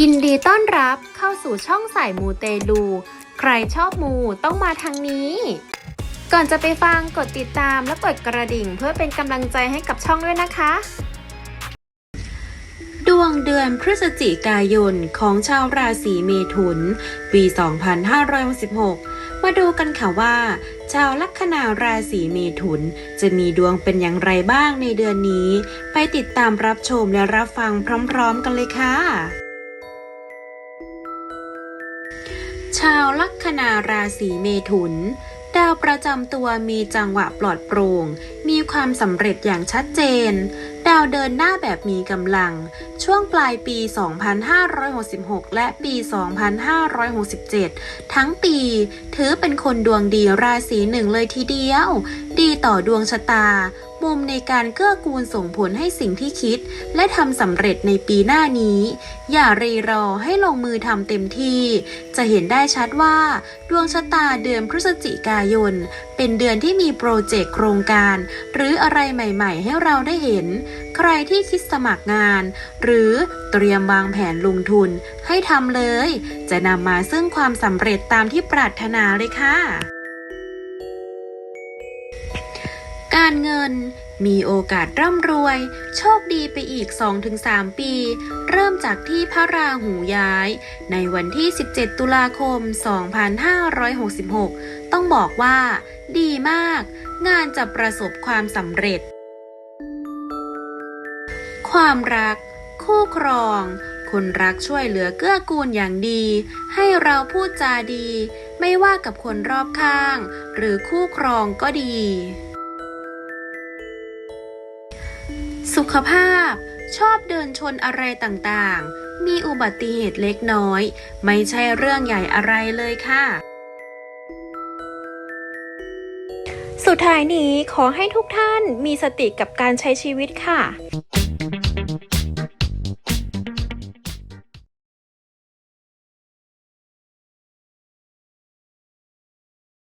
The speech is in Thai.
ยินดีต้อนรับเข้าสู่ช่องสายมูเตลู ใครชอบมูต้องมาทางนี้ ก่อนจะไปฟังกดติดตามและกดกระดิ่งเพื่อเป็นกำลังใจให้กับช่องด้วยนะคะ ดวงเดือนพฤศจิกายนของชาวราศีเมถุน ปี 2566 มาดูกันค่ะว่า ชาวลัคนาราศีเมถุน จะมีดวงเป็นอย่างไรบ้างในเดือนนี้ ไปติดตามรับชมและรับฟังพร้อมๆกันเลยค่ะชาวลัคนาราศีเมถุน ดาวประจำตัวมีจังหวะปลอดโปร่ง มีความสำเร็จอย่างชัดเจนาวเดินหน้าแบบมีกำลัง ช่วงปลายปี 2566 และปี 2567 ทั้งปี ถือเป็นคนดวงดีราศีหนึ่งเลยทีเดียวดีต่อดวงชะตา มุมในการเกื้อกูลส่งผลให้สิ่งที่คิด และทำสำเร็จในปีหน้านี้ อย่ารีรอให้ลงมือทำเต็มที่ จะเห็นได้ชัดว่า ดวงชะตาเดือนพฤศจิกายน เป็นเดือนที่มีโปรเจกต์โครงการ หรืออะไรใหม่ๆ ให้เราได้เห็น ใครที่คิดสมัครงาน หรือเตรียมวางแผนลงทุน ให้ทำเลย จะนำมาซึ่งความสำเร็จตามที่ปรารถนาเลยค่ะ การเงิน มีโอกาสร่ำรวย โชคดีไปอีก 2-3 ปี เริ่มจากที่พระราหูย้าย ในวันที่ 17 ตุลาคม 2566 ต้องบอกว่า ดีมาก งานจะประสบความสำเร็จ ความรัก คู่ครองคนรักช่วยเหลือเกื้อกูลอย่างดี ให้เราพูดจาดี ไม่ว่ากับคนรอบข้าง หรือคู่ครองก็ดี สุขภาพ ชอบเดินชนอะไรต่างๆ มีอุบัติเหตุเล็กน้อย ไม่ใช่เรื่องใหญ่อะไรเลยค่ะ สุดท้ายนี้ขอให้ทุกท่านมีสติกับการใช้ชีวิตค่ะ